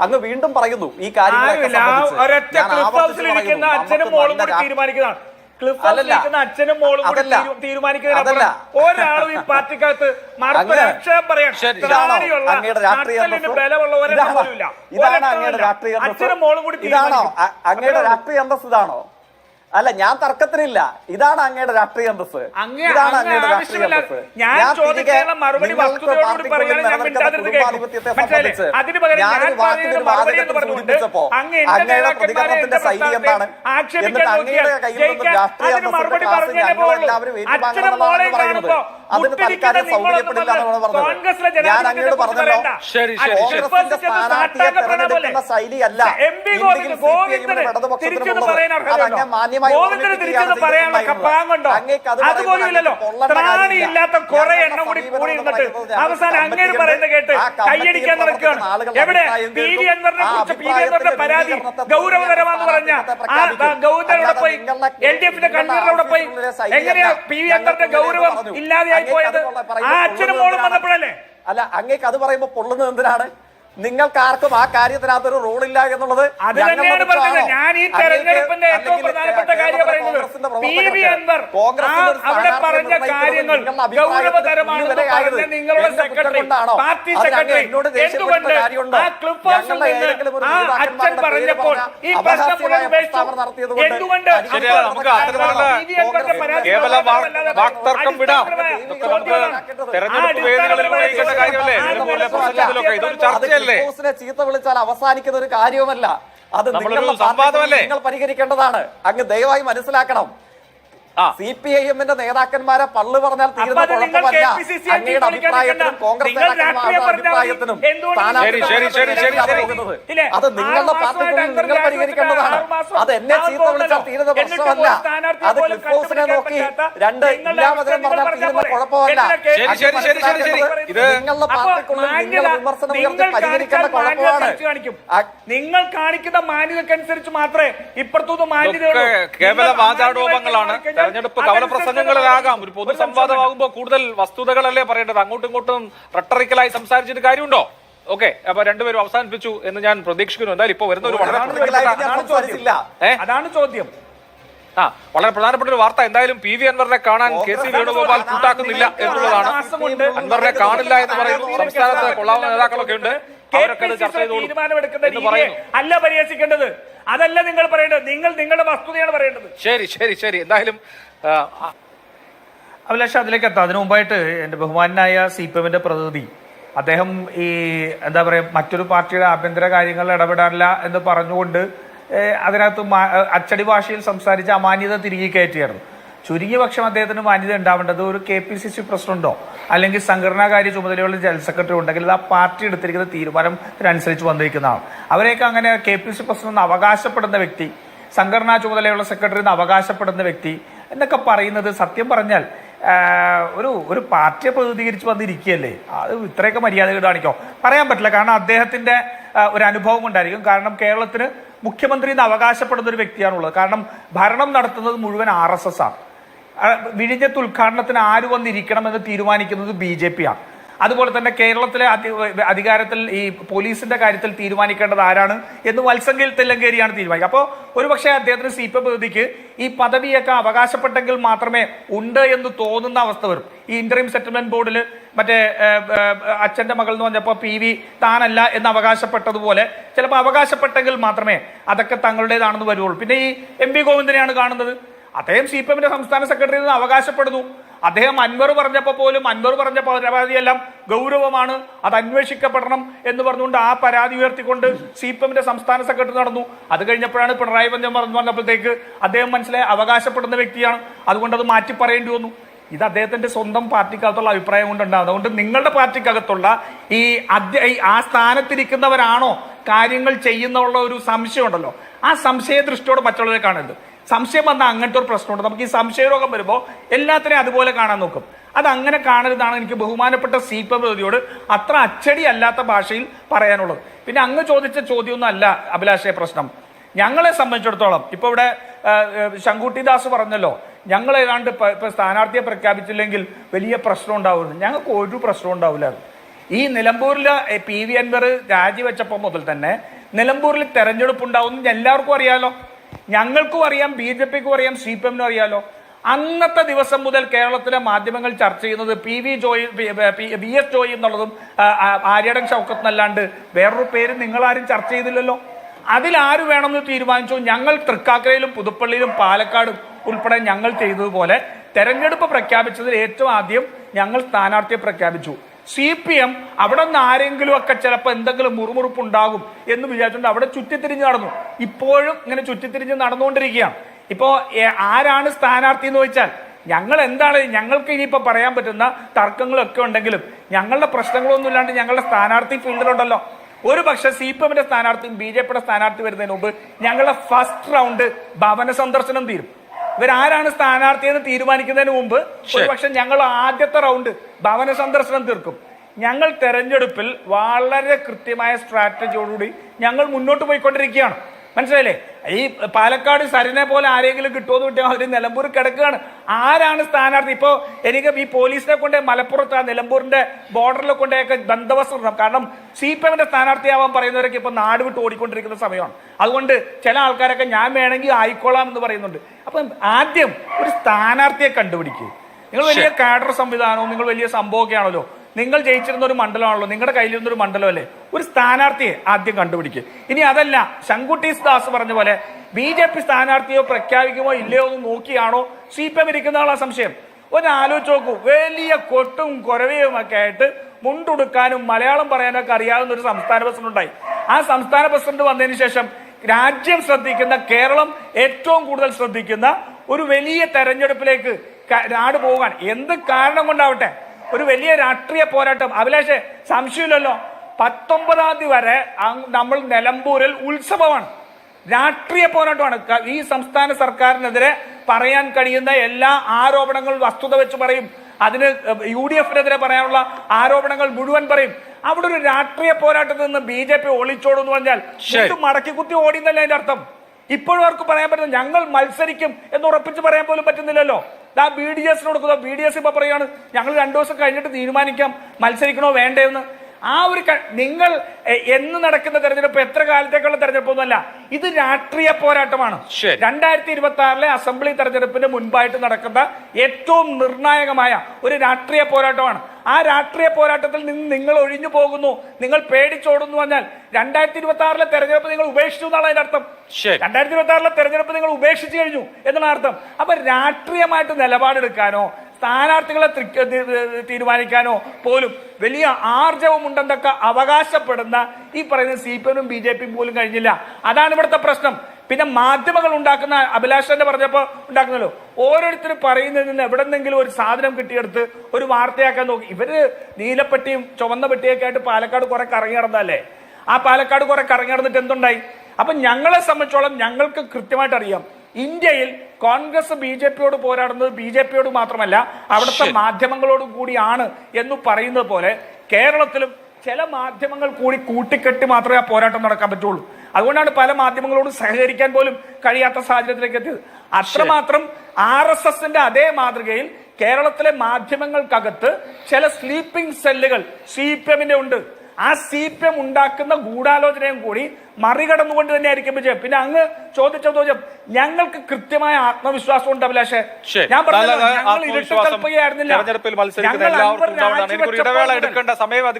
അങ്ങ് വീണ്ടും പറയുന്നു ഈ കാര്യങ്ങളൊക്കെ ഒരാളും ഈ പാർട്ടിക്കകത്ത്? ബലമുള്ള? അച്ഛനും മോളും കൂടി അങ്ങയുടെ രാഷ്ട്രീയ അന്തസ് ഇതാണോ? അല്ല ഞാൻ തർക്കത്തിനില്ല. ഇതാണ് അങ്ങയുടെ രാഷ്ട്രീയ അന്തസ് ഇതാണ് അങ്ങയുടെ രാഷ്ട്രീയ. അന്തസ് സൂചിപ്പിച്ചപ്പോ അങ്ങയുടെ പ്രതികരണത്തിന്റെ ശൈലി എന്താണ്? ആക്ഷേപിക്കാൻ എന്നിട്ട് അങ്ങയുടെ കയ്യിൽ നിന്നും രാഷ്ട്രീയ ഞങ്ങൾ. എല്ലാവരും ഏറ്റുവാങ്ങണമെന്നാണ് മോളെയും പറയുന്നത്. അതിന് തൽക്കാലം സൗകര്യപ്പെടില്ല എന്നാണ് പറഞ്ഞത്. ഞാൻ അങ്ങോട്ട് പറഞ്ഞല്ലോ. കോൺഗ്രസിന്റെ സ്ഥാനാർത്ഥിയെ? തെരഞ്ഞെടുക്കുന്ന ശൈലിയല്ല. പി ഗോവിന്ദന് ഗോവിന്ദന് തിരിച്ചൊന്ന് പറയാൻ അർഹതയുണ്ടോ? ഗോവിന്ദന് തിരിച്ചൊന്ന് പറയാനുള്ള കപ്പാങ്ങുണ്ടോ അതുപോലും ഇല്ലല്ലോ. ത്രാണിയില്ലാത്ത കുറെ എണ്ണം കൂടി കൂടി ഇരുന്നിട്ട് അവസാനം അങ്ങേര് പറയുന്നത് കേട്ട് കൈയടിക്കാൻ നടക്കുകയാണ്. എവിടെ? പി വി അൻവറിനെ കുറിച്ച് പി വി അൻവറിന്റെ പരാതി പറഞ്ഞ ആ പോയി എൽ ഡി എഫിന്റെ കൺവീനറോടെ പോയി എങ്ങനെയാ പി വി അൻവറിന്റെ ഗൗരവം ഇല്ലാതെയായി പോയത്? ആ അച്ഛനും മോളും വന്നപ്പോഴല്ലേ? അല്ല അങ്ങേക്ക് അത് പറയുമ്പോ പൊള്ളുന്നത് എന്തിനാണ് നിങ്ങൾക്ക് ആർക്കും ആ കാര്യത്തിനകത്തൊരു റോളില്ല എന്നുള്ളത് ഞാൻ ഈ തെരഞ്ഞെടുപ്പിന്റെ ഏറ്റവും പ്രധാനപ്പെട്ട കാര്യം പറയുന്നത് ഒരു അവിടെ പറഞ്ഞ കാര്യങ്ങൾ നിങ്ങളുടെ അഭിപ്രായത്തിൽ ഗൗരവതരമാണെന്ന് പറഞ്ഞ നിങ്ങളുടെ സെക്രട്ടറി പാർട്ടി സെക്രട്ടറി. എന്തുകൊണ്ട് ആ ക്ലിഫ് ഹൗസിൽ നിന്ന് ആ അച്ഛൻ പറഞ്ഞപ്പോൾ ഈ പ്രശ്നം മുഴുവൻ ഉപേക്ഷിച്ചു. എന്തുകൊണ്ട്? കേവല വാക്തർക്കം വിടാം. തെരഞ്ഞെടുപ്പ് വേദികളിലൂടെ കാര്യമല്ല പ്രസംഗത്തിലൊക്കെ ചീത്ത വിളിച്ചാൽ അവസാനിക്കുന്ന ഒരു കാര്യവുമല്ല അത്? നിങ്ങൾ പരിഹരിക്കേണ്ടതാണ് അങ്ങ് ദയവായി മനസ്സിലാക്കണം. സി പി ഐ എമ്മിന്റെ നേതാക്കന്മാരെ പള്ളു പറഞ്ഞാൽ തീരുന്ന കുഴപ്പമല്ല അങ്ങയുടെ അഭിപ്രായത്തിനും കോൺഗ്രസ് നേതാക്കന്മാരുടെ അഭിപ്രായത്തിനും എന്തുകൊണ്ട് സ്ഥാനാർത്ഥി ശരി, ശരി, ശരി, ശരി, പോകുന്നത്. ഇല്ലേ? അത് നിങ്ങളുടെ പാർട്ടിക്കുള്ളിൽ നിങ്ങൾ പരിഹരിക്കേണ്ടതാണ് അത് എന്നെ ചീത്ത വിളിച്ചാൽ. തീരുന്ന പ്രശ്നമല്ല അത് പോലും ക്ലിഫോസിനെ നോക്കി രണ്ട് നിങ്ങളുടെ പറഞ്ഞാൽ തീരുന്ന കുഴപ്പമല്ല ശരി, ശരി, ശരി, ശരി, ശരി. ഇത് നിങ്ങളുടെ പാർട്ടിക്കുള്ള പാർട്ടിക്കുള്ളിൽ നിങ്ങൾ മാന്യത വിമർശനം ഉയർത്തി പരിഹരിക്കേണ്ട കുഴപ്പമാണ് കാണിക്കും. നിങ്ങൾ കാണിക്കുന്ന മാന്യതക്കനുസരിച്ച് മാത്രമേ ഇപ്പുറത്തുനിന്ന് മാന്യതയുള്ളൂ ഇതൊക്കെ കേവല വാചാടോപങ്ങളാണ് തെരഞ്ഞെടുപ്പ് കവല പ്രസംഗങ്ങളിലാകാം ഒരു പൊതു സംവാദമാകുമ്പോൾ കൂടുതൽ വസ്തുതകളല്ലേ പറയേണ്ടത്? അങ്ങോട്ടും ഇങ്ങോട്ടും റട്ടറിക്കലായി സംസാരിച്ചിട്ട് കാര്യമുണ്ടോ? ഓക്കെ അപ്പൊ രണ്ടുപേരും അവസാനിപ്പിച്ചു എന്ന് ഞാൻ പ്രതീക്ഷിക്കുന്നു. എന്തായാലും ഇപ്പൊ വരുന്ന ഒരു വളരെ അതാണ് ചോദ്യം. ആ വളരെ പ്രധാനപ്പെട്ട ഒരു വാർത്ത. എന്തായാലും പി വി അൻവറിനെ കാണാൻ കെ സി വേണുഗോപാൽ കൂട്ടാക്കുന്നില്ല എന്നുള്ളതാണ്. അൻവറിനെ കാണില്ല എന്ന് പറയുന്നു. സംസ്ഥാനത്ത് കൊള്ളാവുന്ന നേതാക്കളൊക്കെ ഉണ്ട്. തീരുമാനമെടുക്കുന്ന രീതിയെ അല്ല പരിഹസിക്കേണ്ടത്. അതല്ല നിങ്ങൾ പറയേണ്ടത്. നിങ്ങൾ നിങ്ങളുടെ വസ്തുതയാണ് പറയേണ്ടത്. ശരി ശരി ശരി. എന്തായാലും അഭിലാഷ അതിലേക്ക് എത്താം. അതിനു മുമ്പായിട്ട് എന്റെ ബഹുമാനായ സി പി എമ്മിന്റെ പ്രതിനിധി അദ്ദേഹം ഈ എന്താ പറയുക മറ്റൊരു പാർട്ടിയുടെ ആഭ്യന്തര കാര്യങ്ങളിൽ ഇടപെടാനില്ല എന്ന് പറഞ്ഞുകൊണ്ട് അതിനകത്ത് അച്ചടി ഭാഷയിൽ സംസാരിച്ച അമാന്യത തിരികെ കയറ്റിയായിരുന്നു. ചുരുങ്ങിയ പക്ഷം അദ്ദേഹത്തിന് മാന്യത ഉണ്ടാവേണ്ടത് ഒരു കെ പി സി സി പ്രസിഡന്റോ അല്ലെങ്കിൽ സംഘടനാകാര്യ ചുമതലയുള്ള ജനറൽ സെക്രട്ടറി ഉണ്ടെങ്കിൽ ആ പാർട്ടി എടുത്തിരിക്കുന്ന തീരുമാനത്തിനനുസരിച്ച് വന്നിരിക്കുന്നതാണ്. അവരെയൊക്കെ അങ്ങനെ കെ പി സി പ്രസിഡന്റ് അവകാശപ്പെടുന്ന വ്യക്തി സംഘടനാ ചുമതലയുള്ള സെക്രട്ടറി എന്ന് അവകാശപ്പെടുന്ന വ്യക്തി എന്നൊക്കെ പറയുന്നത് സത്യം പറഞ്ഞാൽ ഒരു ഒരു പാർട്ടിയെ പ്രതിനിധീകരിച്ച് വന്നിരിക്കുകയല്ലേ? അത് ഇത്രയൊക്കെ മര്യാദകൾ കാണിക്കോ? പറയാൻ പറ്റില്ല. കാരണം അദ്ദേഹത്തിന്റെ ഒരു അനുഭവം ഉണ്ടായിരിക്കും കാരണം കേരളത്തിന് മുഖ്യമന്ത്രി എന്ന് അവകാശപ്പെടുന്ന ഒരു വ്യക്തിയാണുള്ളത്. കാരണം ഭരണം നടത്തുന്നത് മുഴുവൻ ആർ എസ് എസ് ആണ്. വിഴിഞ്ഞത്ത് ഉദ്ഘാടനത്തിന് ആര് വന്നിരിക്കണമെന്ന് തീരുമാനിക്കുന്നത് ബി ജെ പി ആണ് അതുപോലെ തന്നെ കേരളത്തിലെ അധികാരത്തിൽ ഈ പോലീസിന്റെ കാര്യത്തിൽ തീരുമാനിക്കേണ്ടത് ആരാണ് എന്ന് വത്സംഗിൽ തെല്ലങ്കേരിയാണ് തീരുമാനിക്കുക. അപ്പോൾ ഒരുപക്ഷെ അദ്ദേഹത്തിന് സി പി പ്രതിക്ക് ഈ പദവിയൊക്കെ അവകാശപ്പെട്ടെങ്കിൽ മാത്രമേ ഉണ്ട് എന്ന് തോന്നുന്ന അവസ്ഥ വരും. ഈ ഇന്റർവ്യൂ സെറ്റിൽമെന്റ് ബോർഡിൽ മറ്റേ അച്ഛന്റെ മകൾ എന്ന് പറഞ്ഞപ്പോൾ പി വി താനല്ല എന്ന് അവകാശപ്പെട്ടതുപോലെ ചിലപ്പോൾ അവകാശപ്പെട്ടെങ്കിൽ മാത്രമേ അതൊക്കെ തങ്ങളുടേതാണെന്ന് വരുള്ളൂ പിന്നെ ഈ എം പി ഗോവിന്ദനെയാണ് കാണുന്നത്. അദ്ദേഹം സി പി എമ്മിന്റെ സംസ്ഥാന സെക്രട്ടറി നിന്ന് അവകാശപ്പെടുന്നു. അദ്ദേഹം അൻവർ പറഞ്ഞപ്പോൾ പോലും അൻവർ പറഞ്ഞ പരാതിയെല്ലാം ഗൗരവമാണ്. അത് അന്വേഷിക്കപ്പെടണം എന്ന് പറഞ്ഞുകൊണ്ട് ആ പരാതി ഉയർത്തിക്കൊണ്ട് സി പി എമ്മിന്റെ സംസ്ഥാന സെക്രട്ടറി നടന്നു. അത് കഴിഞ്ഞപ്പോഴാണ് പിണറായി പഞ്ചം പറഞ്ഞു പറഞ്ഞപ്പോഴത്തേക്ക് അദ്ദേഹം മനസ്സിലായി അവകാശപ്പെടുന്ന വ്യക്തിയാണ്. അതുകൊണ്ട് അത് മാറ്റി പറയേണ്ടി വന്നു. ഇത് അദ്ദേഹത്തിന്റെ സ്വന്തം പാർട്ടിക്കകത്തുള്ള അഭിപ്രായം കൊണ്ടുണ്ടാകും അതുകൊണ്ട് നിങ്ങളുടെ പാർട്ടിക്കകത്തുള്ള ഈ അധ്യ ആ സ്ഥാനത്തിരിക്കുന്നവരാണോ കാര്യങ്ങൾ ചെയ്യുന്നുള്ള ഒരു സംശയം ഉണ്ടല്ലോ ആ സംശയ ദൃഷ്ടിയോട് മറ്റുള്ളവരെ കാണരുത്. സംശയം വന്നാൽ അങ്ങനത്തെ ഒരു പ്രശ്നമുണ്ട്. നമുക്ക് ഈ സംശയരോഗം വരുമ്പോൾ എല്ലാത്തിനെയും അതുപോലെ കാണാൻ നോക്കും. അത് അങ്ങനെ കാണരുതാണ് എനിക്ക് ബഹുമാനപ്പെട്ട സി പി പ്രതിയോട് അത്ര അച്ചടി അല്ലാത്ത ഭാഷയിൽ പറയാനുള്ളത്. പിന്നെ അങ്ങ് ചോദിച്ച ചോദ്യമൊന്നും അല്ല അഭിലാഷയ പ്രശ്നം. ഞങ്ങളെ സംബന്ധിച്ചിടത്തോളം ഇപ്പൊ ഇവിടെ ആ, ആ, ശങ്കുട്ടി ദാസ് പറഞ്ഞല്ലോ ഞങ്ങൾ ഏതാണ്ട് ഇപ്പൊ സ്ഥാനാർത്ഥിയെ പ്രഖ്യാപിച്ചില്ലെങ്കിൽ വലിയ പ്രശ്നം ഉണ്ടാവുന്നു ഞങ്ങൾക്ക് ഒരു പ്രശ്നം ഉണ്ടാവില്ലായിരുന്നു ഈ നിലമ്പൂരിൽ പി വി അൻവർ രാജിവെച്ചപ്പോൾ മുതൽ തന്നെ നിലമ്പൂരിൽ തെരഞ്ഞെടുപ്പ് ഉണ്ടാവും എല്ലാവർക്കും അറിയാലോ. ഞങ്ങൾക്കും അറിയാം ബി ജെ പിക്കും അറിയാം സി പി എമ്മിനും അറിയാലോ. അന്നത്തെ ദിവസം മുതൽ കേരളത്തിലെ മാധ്യമങ്ങൾ ചർച്ച ചെയ്യുന്നത് P V Joy B S Joy എന്നുള്ളതും ആര്യടൻ ഷൗക്കത്ത് എന്നല്ലാണ്ട് വേറൊരു പേര് നിങ്ങളാരും ചർച്ച ചെയ്തില്ലല്ലോ. അതിൽ അതിലാര് വേണമെന്ന് തീരുമാനിച്ചു? ഞങ്ങൾ തൃക്കാക്കരയിലും പുതുപ്പള്ളിയിലും പാലക്കാടും ഉൾപ്പെടെ ഞങ്ങൾ ചെയ്തതുപോലെ തെരഞ്ഞെടുപ്പ് പ്രഖ്യാപിച്ചതിൽ ഏറ്റവും ആദ്യം ഞങ്ങൾ സ്ഥാനാർത്ഥിയെ പ്രഖ്യാപിച്ചു. സി പി എം അവിടെ നിന്ന് ആരെങ്കിലും ഒക്കെ ചിലപ്പോൾ എന്തെങ്കിലും മുറുമുറുപ്പ് ഉണ്ടാകും എന്ന് വിചാരിച്ചുകൊണ്ട് അവിടെ ചുറ്റിത്തിരിഞ്ഞ് നടന്നു. ഇപ്പോഴും ഇങ്ങനെ ചുറ്റിത്തിരിഞ്ഞ് നടന്നുകൊണ്ടിരിക്കുകയാണ്. ഇപ്പോ ആരാണ് സ്ഥാനാർത്ഥി എന്ന് ചോദിച്ചാൽ ഞങ്ങൾ എന്താണ് ഞങ്ങൾക്ക് ഇനിയിപ്പോ പറയാൻ പറ്റുന്ന തർക്കങ്ങളൊക്കെ ഉണ്ടെങ്കിലും ഞങ്ങളുടെ പ്രശ്നങ്ങളൊന്നും ഇല്ലാണ്ട് ഞങ്ങളുടെ സ്ഥാനാർത്ഥി ഫീൽഡിലുണ്ടല്ലോ. ഒരു പക്ഷേ സി പി എമ്മിന്റെ സ്ഥാനാർത്ഥിയും ബി ജെ പിയുടെ സ്ഥാനാർത്ഥി വരുന്നതിന് മുമ്പ് ഞങ്ങളുടെ ഫസ്റ്റ് റൗണ്ട് ഭവന സന്ദർശനം തീരും. ഇവരാരാണ് സ്ഥാനാർത്ഥി എന്ന് തീരുമാനിക്കുന്നതിന് മുമ്പ് പക്ഷെ ഞങ്ങൾ ആദ്യത്തെ റൗണ്ട് ഭവന സന്ദർശനം തീർക്കും. ഞങ്ങൾ തെരഞ്ഞെടുപ്പിൽ വളരെ കൃത്യമായ സ്ട്രാറ്റജിയോടുകൂടി ഞങ്ങൾ മുന്നോട്ട് പോയിക്കൊണ്ടിരിക്കുകയാണ്. മനസ്സിലായില്ലേ? ഈ പാലക്കാട് സരിനെ പോലെ ആരെങ്കിലും കിട്ടുമെന്ന് കിട്ടിയാൽ അവർ നിലമ്പൂർ കിടക്കുകയാണ്. ആരാണ് സ്ഥാനാർത്ഥി? ഇപ്പോൾ എനിക്ക് ഈ പോലീസിനെ കൊണ്ട് മലപ്പുറത്ത് ആ നിലമ്പൂരിന്റെ ബോർഡറിൽ കൊണ്ടൊക്കെ ബന്ധവസ്ത്രം ഇടണം. കാരണം സി പി എമ്മിന്റെ സ്ഥാനാർത്ഥിയാവാൻ പറയുന്നവരൊക്കെ ഇപ്പൊ നാട് വിട്ട് ഓടിക്കൊണ്ടിരിക്കുന്ന സമയമാണ്. അതുകൊണ്ട് ചില ആൾക്കാരൊക്കെ ഞാൻ വേണമെങ്കിൽ ആയിക്കോളാം എന്ന് പറയുന്നുണ്ട്. അപ്പം ആദ്യം ഒരു സ്ഥാനാർത്ഥിയെ കണ്ടുപിടിക്കുക നിങ്ങൾ വലിയ കാഡർ സംവിധാനവും നിങ്ങൾ വലിയ സംഭവമൊക്കെ ആണല്ലോ. നിങ്ങൾ ജയിച്ചിരുന്ന ഒരു മണ്ഡലമാണല്ലോ നിങ്ങളുടെ കയ്യിലിരുന്ന ഒരു മണ്ഡലമല്ലേ? ഒരു സ്ഥാനാർത്ഥിയെ ആദ്യം കണ്ടുപിടിക്കുക ഇനി അതല്ല ശങ്കുട്ടീസ് ദാസ് പറഞ്ഞ പോലെ ബി ജെ പി സ്ഥാനാർത്ഥിയോ പ്രഖ്യാപിക്കുമോ ഇല്ലയോ എന്ന് നോക്കിയാണോ സി പി എം ഇരിക്കുന്ന ആളാ സംശയം? ഒന്ന് ആലോചിച്ച് നോക്കൂ വലിയ കൊട്ടും കുറവയും ഒക്കെ ആയിട്ട് മുണ്ടുടുക്കാനും മലയാളം പറയാനൊക്കെ അറിയാവുന്ന ഒരു സംസ്ഥാന പ്രസിഡന്റ് ഉണ്ടായി ആ സംസ്ഥാന പ്രസിഡന്റ് വന്നതിന് ശേഷം രാജ്യം ശ്രദ്ധിക്കുന്ന കേരളം ഏറ്റവും കൂടുതൽ ശ്രദ്ധിക്കുന്ന ഒരു വലിയ തെരഞ്ഞെടുപ്പിലേക്ക് നാട് പോകാൻ എന്ത് കാരണം കൊണ്ടാവട്ടെ? ഒരു വലിയ രാഷ്ട്രീയ പോരാട്ടം. അഭിലാഷെ സംശയമില്ലല്ലോ. പത്തൊമ്പതാം തീയതി വരെ നമ്മൾ നിലമ്പൂരിൽ ഉത്സവമാണ്. രാഷ്ട്രീയ പോരാട്ടമാണ്. ഈ സംസ്ഥാന സർക്കാരിനെതിരെ പറയാൻ കഴിയുന്ന എല്ലാ ആരോപണങ്ങളും വസ്തുത വെച്ച് പറയും. അതിന് യു ഡി എഫിനെതിരെ പറയാനുള്ള ആരോപണങ്ങൾ മുഴുവൻ പറയും. അവിടെ ഒരു രാഷ്ട്രീയ പോരാട്ടത്തിൽ നിന്ന് ബി ജെ പി ഒളിച്ചോടും എന്ന് പറഞ്ഞാൽ മടക്കി കുത്തി ഓടിയെന്നല്ലേ അതിന്റെ അർത്ഥം? ഇപ്പോഴും അവർക്ക് പറയാൻ പറ്റുന്നത് ഞങ്ങൾ മത്സരിക്കും എന്ന് ഉറപ്പിച്ച് പറയാൻ പോലും പറ്റുന്നില്ലല്ലോ. ദാ ബി ഡി എസിന് കൊടുക്കുക ബി ഡി എസ് ഇപ്പൊ പറയുകയാണ് ഞങ്ങൾ രണ്ടു ദിവസം കഴിഞ്ഞിട്ട് തീരുമാനിക്കാം. മത്സരിക്കണോ വേണ്ടേന്ന്. ആ ഒരു നിങ്ങൾ എന്ന് നടക്കുന്ന തെരഞ്ഞെടുപ്പ് എത്ര കാലത്തേക്കുള്ള തെരഞ്ഞെടുപ്പൊന്നുമല്ല ഇത് രാഷ്ട്രീയ പോരാട്ടമാണ്. രണ്ടായിരത്തി ഇരുപത്തി ആറിലെ അസംബ്ലി തെരഞ്ഞെടുപ്പിന് മുൻപായിട്ട് നടക്കുന്ന ഏറ്റവും നിർണായകമായ ഒരു രാഷ്ട്രീയ പോരാട്ടമാണ്. ആ രാഷ്ട്രീയ പോരാട്ടത്തിൽ നിന്ന് നിങ്ങൾ ഒഴിഞ്ഞു പോകുന്നു. നിങ്ങൾ പേടിച്ചോടുന്നു പറഞ്ഞാൽ രണ്ടായിരത്തി ഇരുപത്തി ആറിലെ തെരഞ്ഞെടുപ്പ് നിങ്ങൾ ഉപേക്ഷിച്ചു എന്നാണ് അതിന്റെ അർത്ഥം. രണ്ടായിരത്തി ഇരുപത്തി ആറിലെ തെരഞ്ഞെടുപ്പ് നിങ്ങൾ ഉപേക്ഷിച്ചു കഴിഞ്ഞു എന്നാണ് അർത്ഥം. അപ്പൊ രാഷ്ട്രീയമായിട്ട് നിലപാടെടുക്കാനോ സ്ഥാനാർത്ഥികളെ തീരുമാനിക്കാനോ പോലും വലിയ ആർജവം ഉണ്ടെന്നൊക്കെ അവകാശപ്പെടുന്ന ഈ പറയുന്ന സി പി എമ്മും ബി ജെ പിയും പോലും കഴിഞ്ഞില്ല. അതാണ് ഇവിടുത്തെ പ്രശ്നം. പിന്നെ മാധ്യമങ്ങൾ ഉണ്ടാക്കുന്ന അഭിലാഷന്റെ പറഞ്ഞപ്പോ ഉണ്ടാക്കുന്നല്ലോ. ഓരോരുത്തർ പറയുന്നതിൽ നിന്ന് എവിടെന്നെങ്കിലും ഒരു സാധനം കിട്ടിയെടുത്ത് ഒരു വാർത്തയാക്കാൻ നോക്കി. ഇവർ നീലപ്പെട്ടിയും ചുവന്ന പെട്ടിയൊക്കെ ആയിട്ട് പാലക്കാട് കുറെ കറങ്ങി നടന്നല്ലേ ആ പാലക്കാട് കുറെ കറങ്ങി നടന്നിട്ട് എന്തുണ്ടായി? അപ്പൊ ഞങ്ങളെ സംബന്ധിച്ചോളം ഞങ്ങൾക്ക് കൃത്യമായിട്ട് അറിയാം. ഇന്ത്യയിൽ കോൺഗ്രസ് ബി ജെ പിയോട് പോരാടുന്നത് ബി ജെ പിയോട് മാത്രമല്ല അവിടുത്തെ മാധ്യമങ്ങളോടും കൂടിയാണ് എന്ന് പറയുന്നത് പോലെ കേരളത്തിലും ചില മാധ്യമങ്ങൾ കൂടി കൂട്ടിക്കെട്ടി മാത്രമേ ആ പോരാട്ടം നടക്കാൻ പറ്റുള്ളൂ. അതുകൊണ്ടാണ് പല മാധ്യമങ്ങളോടും സഹകരിക്കാൻ പോലും കഴിയാത്ത സാഹചര്യത്തിലേക്ക് എത്തിയത്. അത്രമാത്രം ആർ എസ് എസിന്റെ അതേ മാതൃകയിൽ കേരളത്തിലെ മാധ്യമങ്ങൾക്കകത്ത് ചില സ്ലീപ്പിംഗ് സെല്ലുകൾ സി പി എമ്മിന്റെ ഉണ്ട്. ആ സി പി എം ഉണ്ടാക്കുന്ന ഗൂഢാലോചനയും കൂടി മറികടന്നുകൊണ്ട് തന്നെ ആയിരിക്കും വിജയം. പിന്നെ അങ്ങ് ചോദിച്ച ചോദ്യം ഞങ്ങൾക്ക് കൃത്യമായ ആത്മവിശ്വാസം ഉണ്ട് അഭിലാഷെ? ഞാൻ പറഞ്ഞു ഞങ്ങൾ മത്സരിക്കുന്ന ഞങ്ങൾ രാജിവെച്ചപ്പോൾ